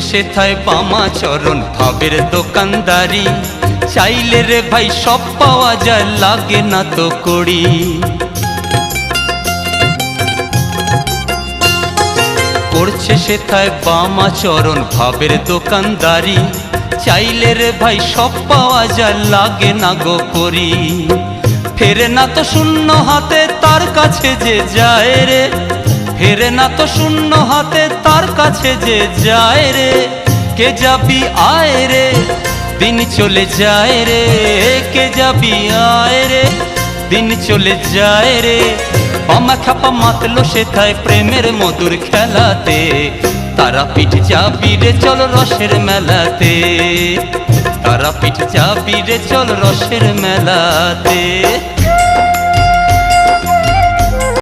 সেথায় বামা চরণ, ভাবের দোকানদারি। চাইলে রে ভাই, সব পাওয়া যায়, লাগে না তো করি করছে সেথায় বামা চরণ, ভাবের দোকানদারি। চাইলে রে ভাই, সব পাওয়া যায়, লাগে না গো করি ফেরে না তো শূন্য হাতে, তার কাছে যে যায় রে। ফেরে না তো শূন্য হাতে তার কাছে যে যায় রে। কে যাবি আয় রে? দিন চলে যায় রে। কে যাবি আয় রে? দিন চলে যায় রে। পামা খাপা মাতলো সেথায় প্রেমের মধুর খেলাতে। তারা পিঠ যাবি রে, চল রসের মেলাতে। তারা পিঠ যাবি রে, চল রসের মেলাতে।